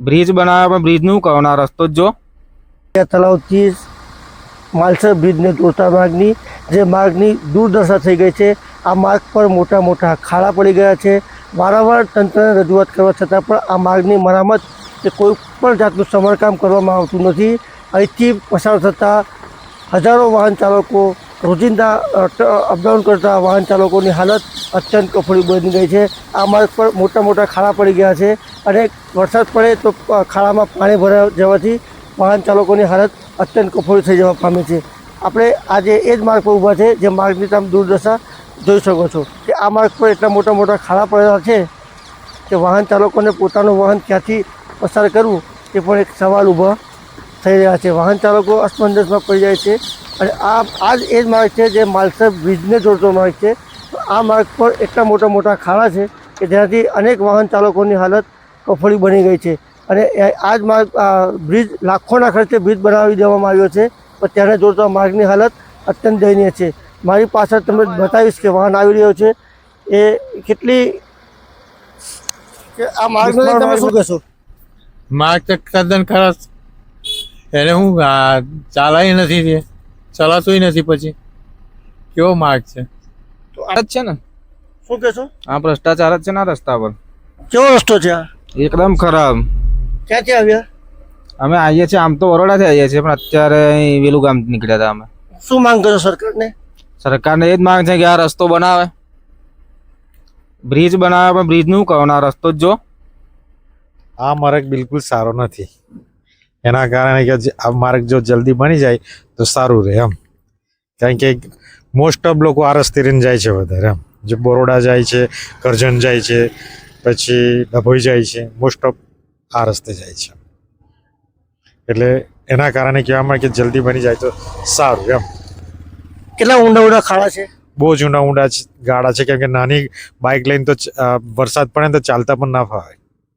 Bridge બનાવ્યા પણ બ્રિજનું કહો, ના, રસ્તો જ જો. તળાવથી માલસર બ્રિજને જોડતા માર્ગની, જે માર્ગની દુર્દશા થઈ ગઈ છે. આ માર્ગ પર મોટા મોટા ખાડા પડી ગયા છે. વારંવાર તંત્રને રજૂઆત કરવા છતાં પણ આ માર્ગની મરામત કે કોઈ પણ જાતનું સમારકામ કરવામાં આવતું નથી. અહીંથી પસાર થતા હજારો વાહન ચાલકો રોજિંદા અપડાઉન કરતા વાહન ચાલકોની હાલત અત્યંત કફળી બની ગઈ છે. આ માર્ગ પર મોટા મોટા ખાડા પડી ગયા છે અને વરસાદ પડે તો ખાડામાં પાણી ભરાઈ જવાથી વાહન ચાલકોની હાલત અત્યંત કફોડી થઈ જવા પામી છે. આપણે આજે એ જ માર્ગ પર ઊભા છે જે માર્ગની તમે દુર્દશા જોઈ શકો છો કે આ માર્ગ પર એટલા મોટા મોટા ખાડા પડેલા છે કે વાહન ચાલકોને પોતાનું વાહન ક્યાંથી પસાર કરવું એ પણ એક સવાલ ઊભા થઈ રહ્યા છે. વાહન ચાલકો અસમંજસમાં પડી જાય છે. અને આ આ જ એ જ માર્ગ છે જે માલસર બ્રિજને જોડતો માર્ગ છે. તો આ માર્ગ પર એટલા મોટા મોટા ખાડા છે કે જેનાથી અનેક વાહન ચાલકોની હાલત કફળી બની ગઈ છે. અને આ જ માર્ગ બ્રિજ લાખોના ખર્ચે બ્રિજ બનાવી દેવામાં આવ્યો છે. પણ તેને જોડતા માર્ગની હાલત અત્યંત દયનીય છે. મારી પાછળ તમને બતાવીશ કે વાહન આવી રહ્યો છે. એ કેટલી કે આ માર્ગને તમે શું કહેશો? માર્ગ તદ્દન ખરાબ એને હું આ ચાલાય નથી તે ચલાતું નથી પછી. કેવો માર્ગ છે? તો આ જ છે ને. શું કહેશો? આ ભ્રષ્ટાચાર જ છે ને આ રસ્તા પર. કેવો રસ્તો છે આ? એકદમ ખરાબ. ક્યાંથી આવ્યા? અમે આવીએ છીએ આમ તો વરોડાથી આવીએ છીએ પણ અત્યારે અહીં વેલું ગામ નીકળ્યા હતા અમે. શું માંગ કરો સરકારને? સરકારને એ જ માંગ છે કે આ રસ્તો બનાવે. બ્રિજ બનાવે પણ બ્રિજનું કહો ના રસ્તો જ જો. આ માર્ગ બિલકુલ સારો નથી. એના કારણે કે આ માર્ગ જો જલ્દી બની જાય તો સારું રહે એમ. કારણ કે મોસ્ટ ઓફ લોકો આ રસ્તે રહીને જાય છે વધારે એમ. જે બરોડા જાય છે કરજણ જાય છે પછી ડભોઈ જાય છે મોસ્ટ ઓફ આ રસ્તે જાય છે. એટલે એના કારણે કહેવામાં કે જલ્દી બની જાય તો સારું એમ. કેટલા ઊંડા ઊંડા ખાડા છે? બહુ જ ઊંડા ઊંડા છે- ગાળા છે કેમ કે નાની બાઇક લઈને તો વરસાદ પડે તો ચાલતા પણ ના ફાવે.